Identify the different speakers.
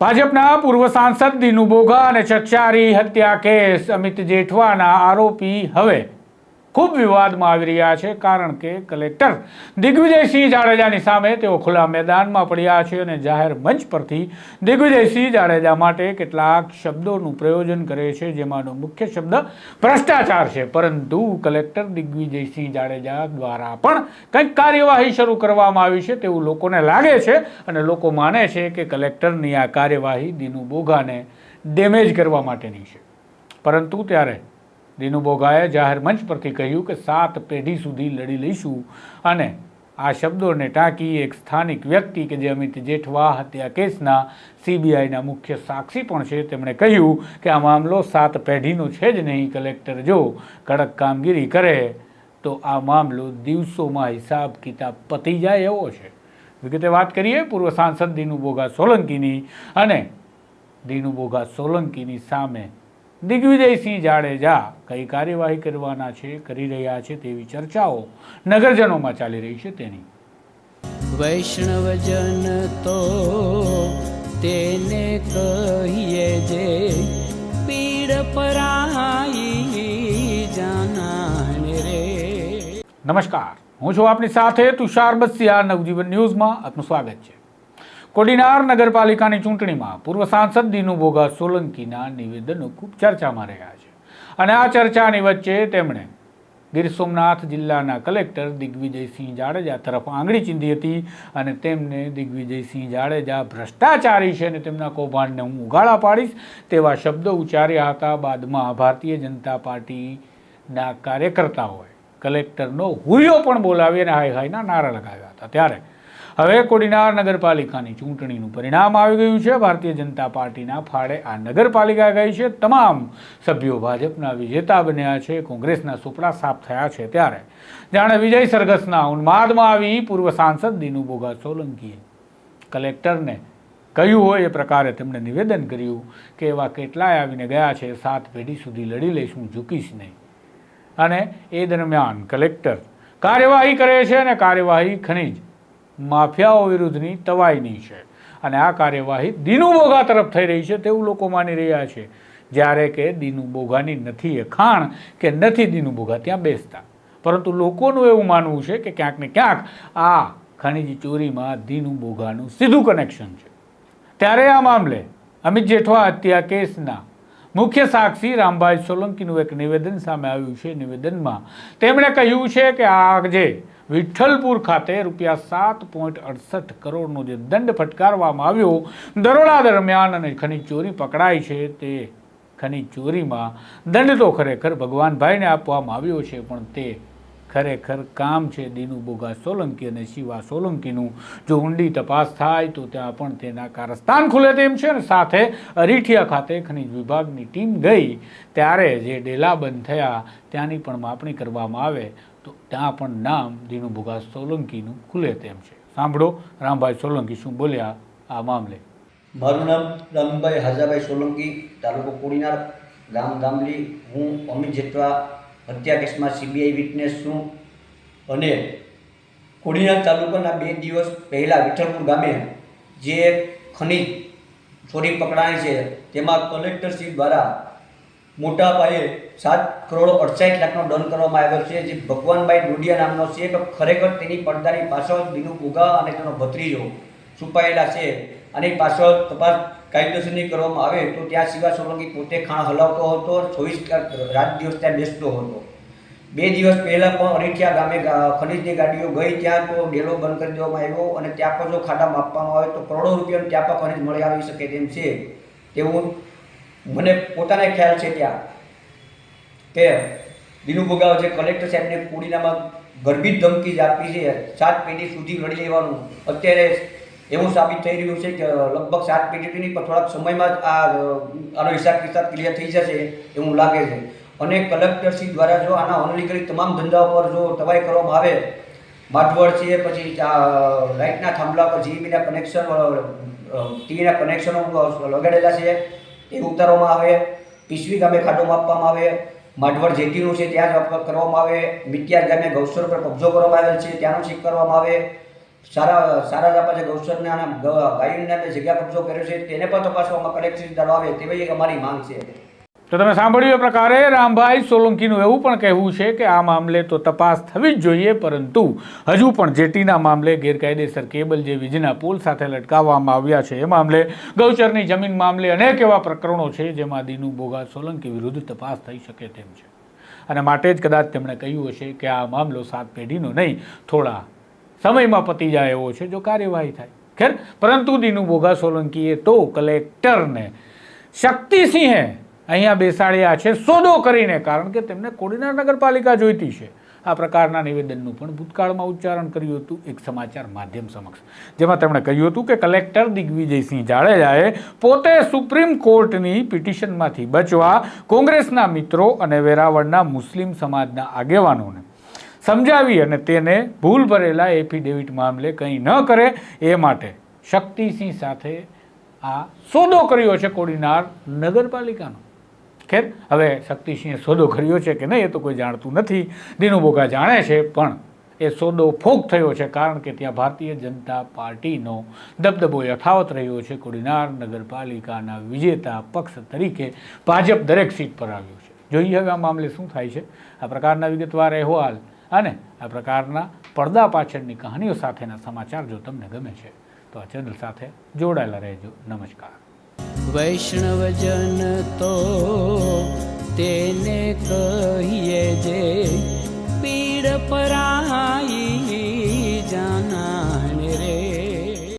Speaker 1: ભાજપના પૂર્વ સાંસદ દિનુ બોઘા અને ચકચારી હત્યા કેસ અમિત જેઠવાના આરોપી હવે ખૂબ વિવાદમાં આવી રહ્યા છે, કારણ કે કલેક્ટર દિગ્વિજયસિંહ જાડેજાની સામે તેઓ ખુલ્લા મેદાનમાં પડ્યા છે અને જાહેર મંચ પરથી દિગ્વિજયસિંહ જાડેજા માટે કેટલાક શબ્દોનું પ્રયોજન કરે છે, જેમાંનો મુખ્ય શબ્દ ભ્રષ્ટાચાર છે. પરંતુ કલેક્ટર દિગ્વિજયસિંહ જાડેજા દ્વારા પણ કંઈક કાર્યવાહી શરૂ કરવામાં આવી છે તેવું લોકોને લાગે છે અને લોકો માને છે કે કલેક્ટરની આ કાર્યવાહી દિનુ બોઘાને ડેમેજ કરવા માટેની છે. પરંતુ ત્યારે દીનુ બોઘાએ જાહેર મંચ પરથી કહ્યું કે સાત પેઢી સુધી લડી લઈશું અને આ શબ્દોને ટાંકી એક સ્થાનિક વ્યક્તિ કે જે અમિત જેઠવા હત્યા કેસના સીબીઆઈના મુખ્ય સાક્ષી પણ છે. તેમણે કહ્યું કે આ મામલો સાત પેઢીનો છે જ નહીં, કલેક્ટર જો કડક કામગીરી કરે તો આ મામલો દિવસોમાં હિસાબ કિતાબ પતી જાય એવો છે. વિગતે વાત કરીએ, પૂર્વ સાંસદ દીનુ સોલંકીની અને દીનુ બોઘા સોલંકીની સામે દિગ્વિજયસિંહ જાડેજા કઈ કાર્યવાહી કરવાના છે કરી રહ્યા છે તેવી ચર્ચાઓ નગરજનોમાં ચાલી રહી છે તેની.
Speaker 2: વૈષ્ણવજન તો તેને કહીએ જે પીડ પરાઈ જાનાને રે.
Speaker 1: નમસ્કાર. હું છું આપની સાથે તુષાર બસિયા નવજીવન ન્યૂઝમાં આપનું સ્વાગત છે. કોડીનાર નગરપાલિકાની ચૂંટણીમાં પૂર્વ સાંસદ દીનુ બોગા સોલંકીના નિવેદનો ખૂબ ચર્ચામાં રહ્યા છે. અને આ ચર્ચાની વચ્ચે તેમણે ગીર સોમનાથ જિલ્લાના કલેક્ટર દિગ્વિજયસિંહ જાડેજા તરફ આંગળી ચીંધી હતી અને તેમને દિગ્વિજયસિંહ જાડેજા ભ્રષ્ટાચારી છે અને તેમના કૌભાંડને હું ઉગાડા પાડીશ તેવા શબ્દો ઉચ્ચાર્યા હતા. બાદમાં ભારતીય જનતા પાર્ટીના કાર્યકર્તાઓએ કલેક્ટરનો હુયો પણ બોલાવી અને હાય હાયના નારા લગાવ્યા હતા. ત્યારે હવે કોડીનાર નગરપાલિકાની ચૂંટણીનું પરિણામ આવી ગયું છે. ભારતીય જનતા પાર્ટીના ફાળે આ નગરપાલિકા ગઈ છે. તમામ સભ્યો ભાજપના વિજેતા બન્યા છે. કોંગ્રેસના સુપડા સાફ થયા છે ત્યારે. જાણે વિજય સરઘસના ઉન્માદમાં આવી પૂર્વ સાંસદ દિનુ બોગા સોલંકીએ. કલેક્ટરને કહ્યું હોય એ પ્રકારે તેમણે નિવેદન કર્યું કે એવા કેટલાય આવીને ગયા છે. સાત પેઢી સુધી લડી લઈશ ઝૂકીશ નહીં. અને એ દરમિયાન કલેક્ટર કાર્યવાહી કરે છે અને કાર્યવાહી ખનીજ માફિયાઓ વિરુદ્ધની તવાઈની છે. અને આ કાર્યવાહી દીનુ બોગા તરફ થઈ રહી છે તેવું લોકો માની રહ્યા છે. જ્યારે કે દીનુ બોઘાની નથી એ ખાણ કે નથી દીનુ બોઘા ત્યાં બેસતા. પરંતુ લોકોનું એવું માનવું છે કે ક્યાંક ને ક્યાંક આ ખનીજ ચોરીમાં દીનુ બોઘાનું સીધું કનેક્શન છે. ત્યારે આ મામલે અમિત જેઠવા હત્યા કેસના મુખ્ય સાક્ષી રામભાઈ સોલંકીનું એક નિવેદન સામે આવ્યું છે. નિવેદનમાં તેમણે કહ્યું છે કે આ જે વિઠ્ઠલપુર ખાતે રૂપિયા સાત પોઈન્ટ અડસઠ કરોડનો જે દંડ ફટકારવામાં આવ્યો, દરોડા દરમિયાન અને ખનીજ ચોરી પકડાઈ છે, તે ખનીજ ચોરીમાં દંડ તો ખરેખર ભગવાનભાઈને આપવામાં આવ્યો છે, પણ તે ખરેખર કામ છે દીનુ બોગા સોલંકી અને શિવા સોલંકીનું. જો ઊંડી તપાસ થાય તો ત્યાં પણ તેના કારસ્તાન ખુલે તેમ છે અને સાથે અરીઠિયા ખાતે ખનીજ વિભાગની ટીમ ગઈ. ત્યારે જે ડેલા બંધ થયા, ત્યાંની પણ માપણી કરવામાં આવે તો ત્યાં પણ નામ દીનુ બોગા સોલંકીનું ખુલે તેમ છે. સાંભળો, રામભાઈ સોલંકી શું બોલ્યા આ મામલે?
Speaker 3: મારું નામ રામભાઈ હાજાભાઈ સોલંકી, તાલુકો કોડીનાર, ગામ ગામલી, હું અમિત જેઠવા હત્યા કેસમાં સીબીઆઈ વિટનેસ છું. અને કોડીનાર તાલુકાના બે દિવસ પહેલાં વિઠ્ઠલપુર ગામે જે ખનીજ ચોરી પકડાણી છે, તેમાં કલેક્ટરશ્રી દ્વારા મોટા પાયે સાત કરોડ અડસાઠ લાખનો દંડ કરવામાં આવ્યો છે, જે ભગવાનભાઈ ડોડિયા નામનો છે, પણ ખરેખર તેની પડદાની પાછળ દીનુ ઉગા અને તેનો ભત્રીજો છુપાયેલા છે. અને પાછળ તપાસ કાયદેસરની કરવામાં આવે, તો ત્યાં શિવા સોલંકી પોતે ખાણ હલાવતો હતો, ચોવીસ રાત દિવસ ત્યાં બેસતો હતો. બે દિવસ પહેલાં પણ અરીઠિયા ગામે ખનીજની ગાડીઓ ગઈ, ત્યાં તો ડેલો બંધ કરી દેવામાં આવ્યો અને ત્યાં પણ જો ખાડા માપવામાં આવે તો કરોડો રૂપિયાનું ત્યાં પણ ખનીજ મળી આવી શકે તેમ છે. તેવું મને પોતાને ખ્યાલ છે ત્યાં કે દિનુ ભોગાવ જે કલેક્ટર સાહેબને કોડીનામાં ગર્ભિત ધમકી જ આપી છે, સાત પેઢી સુધી લડી લેવાનું. અત્યારે એવું સાબિત થઈ રહ્યું છે કે લગભગ સાત પેઢી પણ થોડાક સમયમાં જ આ આનો હિસાબ કિતાબ ક્લિયર થઈ જશે એવું લાગે છે. અને કલેક્ટરશ્રી દ્વારા જો આના અનલીકરી તમામ ધંધાઓ પર જો તવાઈ કરવામાં આવે, માઠવડ છે, પછી લાઇટના થાંભલા પર જીબીના કનેક્શન ટીવીના કનેક્શનો લગાડેલા છે, એ ઉતારવામાં આવે. પીસવી ગામે ખાડો માપવામાં આવે. માઢવડ જેટીનું છે, ત્યાં કરવામાં આવે. મિત્યાર ગામે ગૌસર પર કબજો કરવામાં આવેલ છે, ત્યાંનું ચેક કરવામાં આવે. સારા સારા જ છે ગૌસરને અને ગાયનને ગાયોને જગ્યા કબજો કર્યો છે, તેને પણ તપાસવામાં દર આવે તેવી અમારી માંગ છે.
Speaker 1: તો તમે સાંભળ્યું એ પ્રકારે રામભાઈ સોલંકીનું એવું પણ કહેવું છે કે આ મામલે તો તપાસ થવી જ જોઈએ, પરંતુ હજુ પણ જેટીના મામલે ગેરકાયદેસર કેબલ જે વીજના પુલ સાથે લટકાવવામાં આવ્યા છે, એ મામલે ગૌચરની જમીન મામલે અનેક એવા પ્રકરણો છે, જેમાં દીનુ બોગા સોલંકી વિરુદ્ધ તપાસ થઈ શકે તેમ છે. અને માટે જ કદાચ તેમણે કહ્યું હશે કે આ મામલો સાત પેઢીનો નહીં, થોડા સમયમાં પતી જાય એવો છે જો કાર્યવાહી થાય. ખેર? પરંતુ દીનુ બોગા સોલંકીએ તો કલેક્ટરને શક્તિસિંહે અહીંયા બેસાડ્યા છે સોદો કરીને, કારણ કે તેમને કોડીનાર નગરપાલિકા જોઈતી છે. આ પ્રકારના નિવેદનનું પણ ભૂતકાળમાં ઉચ્ચારણ કર્યું હતું એક સમાચાર માધ્યમ સમક્ષ, જેમાં તેમણે કહ્યું હતું કે કલેક્ટર દિગ્વિજયસિંહ જાડેજાએ પોતે સુપ્રીમ કોર્ટની પિટિશનમાંથી બચવા કોંગ્રેસના મિત્રો અને વેરાવળના મુસ્લિમ સમાજના આગેવાનોને સમજાવી અને તેને ભૂલ ભરેલા એફિડેવિટ મામલે કંઈ ન કરે એ માટે શક્તિસિંહ સાથે આ સોદો કર્યો છે કોડીનાર નગરપાલિકાનો. ખેર, હવે શક્તિસિંહે સોદો કર્યો છે કે નહીં એ તો કોઈ જાણતું નથી. દિનુબોગા જાણે છે, પણ એ સોદો ફોક થયો છે કારણ કે ત્યાં ભારતીય જનતા પાર્ટીનો દબદબો યથાવત રહ્યો છે કોડીનાર નગરપાલિકાના વિજેતા પક્ષ તરીકે ભાજપ દરેક સીટ પર આવ્યું છે. જોઈએ હવે આ મામલે શું થાય છે? આ પ્રકારના વિગતવાર અહેવાલ અને આ પ્રકારના પડદા પાછળની કહાનીઓ સાથેના સમાચાર જો તમને ગમે છે, તો આ ચેનલ સાથે જોડાયેલા રહેજો. નમસ્કાર.
Speaker 2: વૈષ્ણવજન તો તેને કહીએ જે પીડ પરાઈ